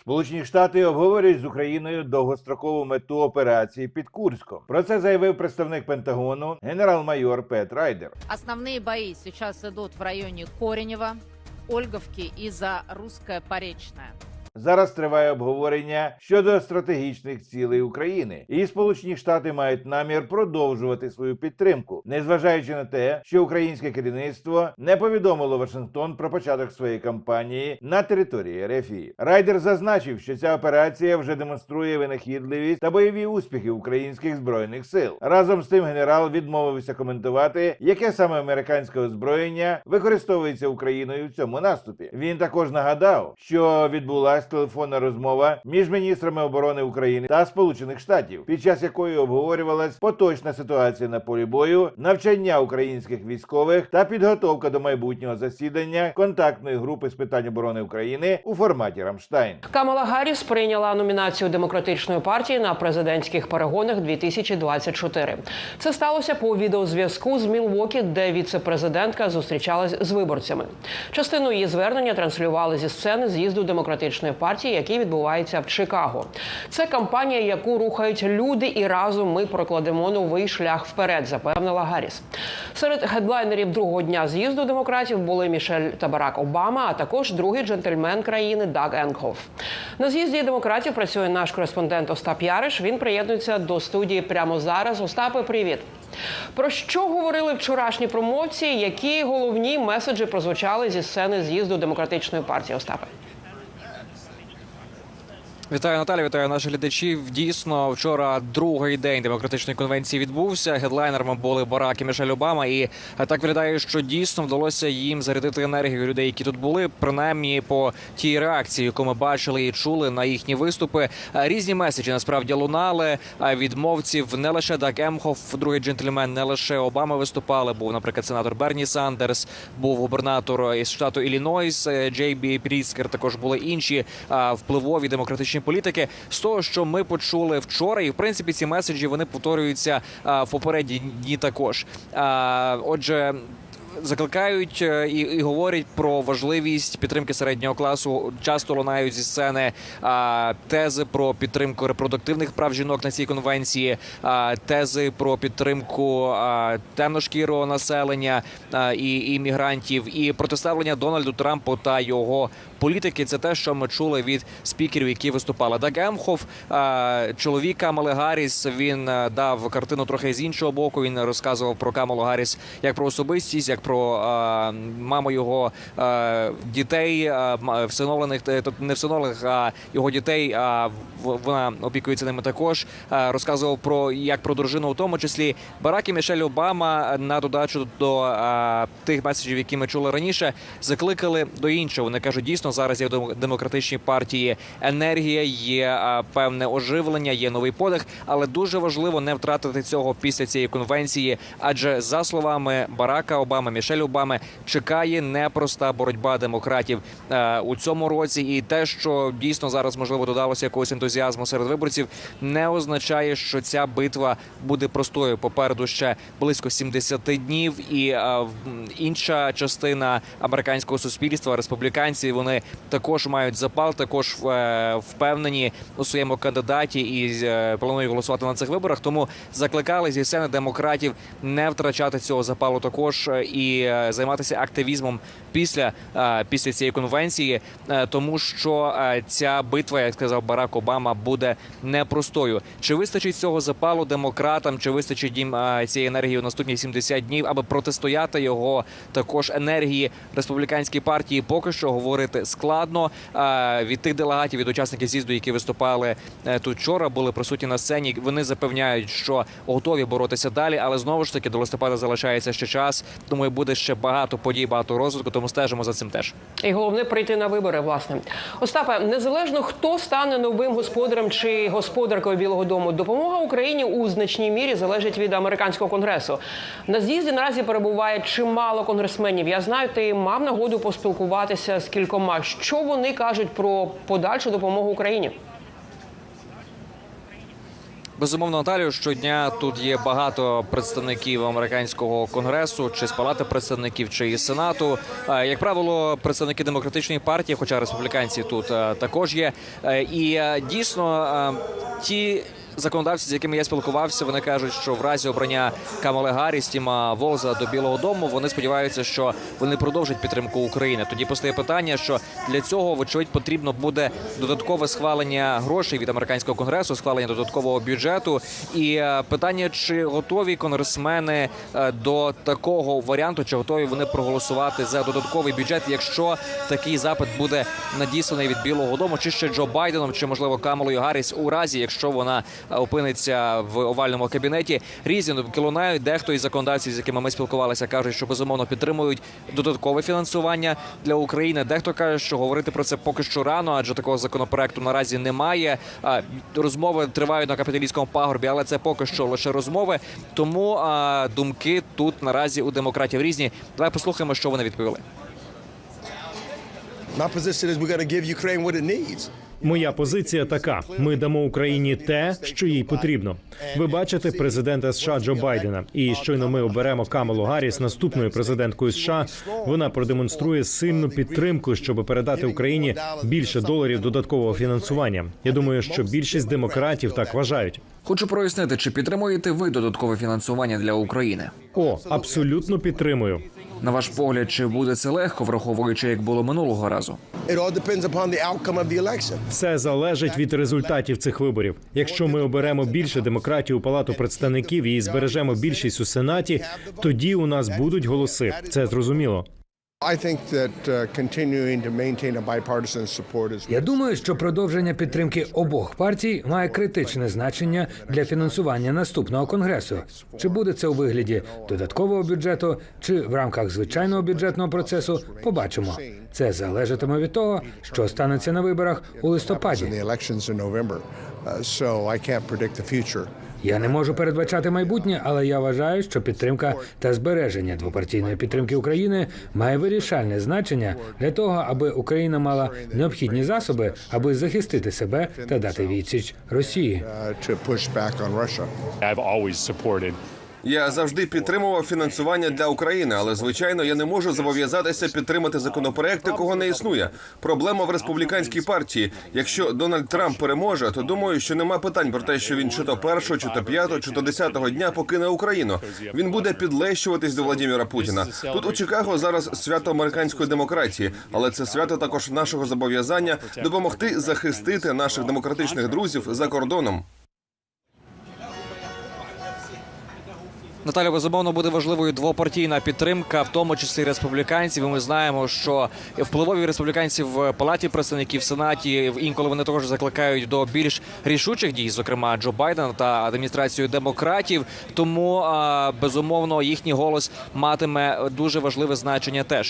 Сполучені Штати обговорюють з Україною довгострокову мету операції під Курськом. Про це заявив представник Пентагону генерал-майор Пет Райдер. Основні бої зараз идут в районі Коренєва, Ольговки і за Русское Поречное. Зараз триває обговорення щодо стратегічних цілей України, і Сполучені Штати мають намір продовжувати свою підтримку, незважаючи на те, що українське керівництво не повідомило Вашингтон про початок своєї кампанії на території РФ. Райдер зазначив, що ця операція вже демонструє винахідливість та бойові успіхи українських збройних сил. Разом з тим, генерал відмовився коментувати, яке саме американське озброєння використовується Україною в цьому наступі. Він також нагадав, що відбулася телефонна розмова між міністрами оборони України та Сполучених Штатів, під час якої обговорювалась поточна ситуація на полі бою, навчання українських військових та підготовка до майбутнього засідання контактної групи з питань оборони України у форматі Рамштайн. Камала Гарріс прийняла номінацію демократичної партії на президентських перегонах 2024. Це сталося по відеозв'язку з Мілвокі, де віце-президентка зустрічалась з виборцями. Частину її звернення транслювали зі сцени з'їзду демократичної партії, який відбувається в Чикаго. Це кампанія, яку рухають люди, і разом ми прокладемо новий шлях вперед, запевнила Гарріс. Серед гедлайнерів другого дня з'їзду демократів були Мішель та Барак Обама, а також другий джентльмен країни Даг Енгхоф. На з'їзді демократів працює наш кореспондент Остап Яриш. Він приєднується до студії прямо зараз. Остапе, привіт. Про що говорили вчорашні промовці? Які головні меседжі прозвучали зі сцени з'їзду демократичної партії? Остапе? Вітаю Наталі, вітаю наших глядачів. Дійсно, вчора другий день демократичної конвенції відбувся. Гедлайнерами були Барак і Мішель Обама. І е, так виглядає, що дійсно вдалося їм зарядити енергію людей, які тут були, принаймні по тій реакції, яку ми бачили і чули на їхні виступи. Е, Різні меседжі насправді лунали е, від мовців не лише Даг Емхоф, другий джентльмен, не лише Обама виступали. Був, наприклад, сенатор Берні Сандерс, був губернатор із штату Іллінойс е, Джей Бі Пріскер. Також були інші е, впливові демократичні політики. З того, що ми почули вчора, і в принципі ці меседжі вони повторюються в попередні дні також. Отже. Закликають е, і, і говорять про важливість підтримки середнього класу. Часто лунають зі сцени а, тези про підтримку репродуктивних прав жінок на цій конвенції, а, тези про підтримку а, темношкірого населення а, і іммігрантів, і протиставлення Дональду Трампу та його політики. Це те, що ми чули від спікерів, які виступали. Даг Емхоф, а, чоловік Камали Гарріс, він дав картину трохи з іншого боку. Він розказував про Камалу Гарріс як про особистість, як про а, маму його дітей, всиновлених, е, тобто не всиновлених, а його дітей. А вона опікується ними також. Розказував про як про дружину, у тому числі Барак і Мішель Обама на додачу до тих меседжів, які ми чули раніше, закликали до іншого. Вони кажуть, дійсно зараз є в демо- демократичній партії енергія, є певне оживлення, є новий подих, але дуже важливо не втратити цього після цієї конвенції. Адже за словами Барака Обами, Мішель Обами, чекає непроста боротьба демократів е, у цьому році. І те, що дійсно зараз можливо додалося якогось ентузіазму серед виборців, не означає, що ця битва буде простою. Попереду ще близько 70 днів, і е, інша частина американського суспільства, республіканці, вони також мають запал, також е, впевнені у своєму кандидаті і планують голосувати на цих виборах. Тому закликали зі сцени демократів не втрачати цього запалу також е, і е, займатися активізмом після, е, після цієї конвенції, е, тому що ця битва, як сказав Барак Обама, буде непростою. Чи вистачить цього запалу демократам, чи вистачить їм цієї енергії у наступні 70 днів, аби протистояти його також енергії республіканській партії? Поки що говорити складно. Від тих делегатів, від учасників з'їзду, які виступали тут вчора, були присутні на сцені. Вони запевняють, що готові боротися далі, але знову ж таки до листопада залишається ще час. Тому буде ще багато подій, багато розвитку. Тому стежимо за цим теж. І головне прийти на вибори. Власне, Остапе, незалежно хто стане новим господарем чи господаркою Білого Дому, допомога Україні у значній мірі залежить від американського конгресу. На з'їзді наразі перебуває чимало конгресменів. Я знаю, ти мав нагоду поспілкуватися з кількома. Що вони кажуть про подальшу допомогу Україні? Безумовно, Наталію, щодня тут є багато представників американського конгресу, чи з палати представників, чи із сенату. Е, Як правило, представники демократичної партії, хоча республіканці тут е, також є. Е, І дійсно ті. Законодавці, з якими я спілкувався, вони кажуть, що в разі обрання Камали Гарріс, Тіма Волза до Білого Дому вони сподіваються, що вони продовжать підтримку України. Тоді постає питання, що для цього вочевидь потрібно буде додаткове схвалення грошей від американського конгресу, схвалення додаткового бюджету. І е, питання, чи готові конгресмени е, до такого варіанту, чи готові вони проголосувати за додатковий бюджет, якщо такий запит буде надісланий від Білого Дому, чи ще Джо Байденом, чи можливо Камалою Гарріс, у разі, якщо вона опиниться в овальному кабінеті. Різні думки лунають. Дехто із законодавців, з якими ми спілкувалися, кажуть, що безумовно підтримують додаткове фінансування для України. Дехто каже, що говорити про це поки що рано, адже такого законопроекту наразі немає. Розмови тривають на капіталійському пагорбі, але це поки що лише розмови. Тому думки тут наразі у демократів різні. Давай послухаємо, що вони відповіли. My position is we're going to give Ukraine what it needs. Моя позиція така: ми дамо Україні те, що їй потрібно. Ви бачите президента США Джо Байдена, і щойно ми оберемо Камалу Гарріс наступною президенткою США. Вона продемонструє сильну підтримку, щоб передати Україні більше доларів додаткового фінансування. Я думаю, що більшість демократів так вважають. Хочу прояснити, чи підтримуєте ви додаткове фінансування для України? О, абсолютно підтримую. На ваш погляд, чи буде це легко, враховуючи, як було минулого разу? Все залежить від результатів цих виборів. Якщо ми оберемо більше демократії у палату представників і збережемо більшість у сенаті, тоді у нас будуть голоси. Це зрозуміло. Uh. Я думаю, що продовження підтримки обох партій має критичне значення для фінансування наступного конгресу. Чи буде це у вигляді додаткового бюджету, чи в рамках звичайного бюджетного процесу, побачимо. Це залежатиме від того, що станеться на виборах у листопаді. Uh. Я не можу передбачати майбутнє, але я вважаю, що підтримка та збереження двопартійної підтримки України має вирішальне значення для того, аби Україна мала необхідні засоби, аби захистити себе та дати відсіч Росії. Я завжди підтримував фінансування для України, але звичайно я не можу зобов'язатися підтримати законопроект, якого не існує. Проблема в республіканській партії. Якщо Дональд Трамп переможе, то думаю, що нема питань про те, що він чи то першого, чи то п'ятого, чи то десятого дня покине Україну. Він буде підлещуватись до Владіміра Путіна. Тут у Чикаго зараз свято американської демократії, але це свято також нашого зобов'язання допомогти захистити наших демократичних друзів за кордоном. Наталя, безумовно, буде важливою двопартійна підтримка, в тому числі республіканців. Ми знаємо, що впливові республіканці в палаті представників в сенаті інколи вони також закликають до більш рішучих дій, зокрема Джо Байдена та адміністрацію демократів. Тому безумовно їхній голос матиме дуже важливе значення теж.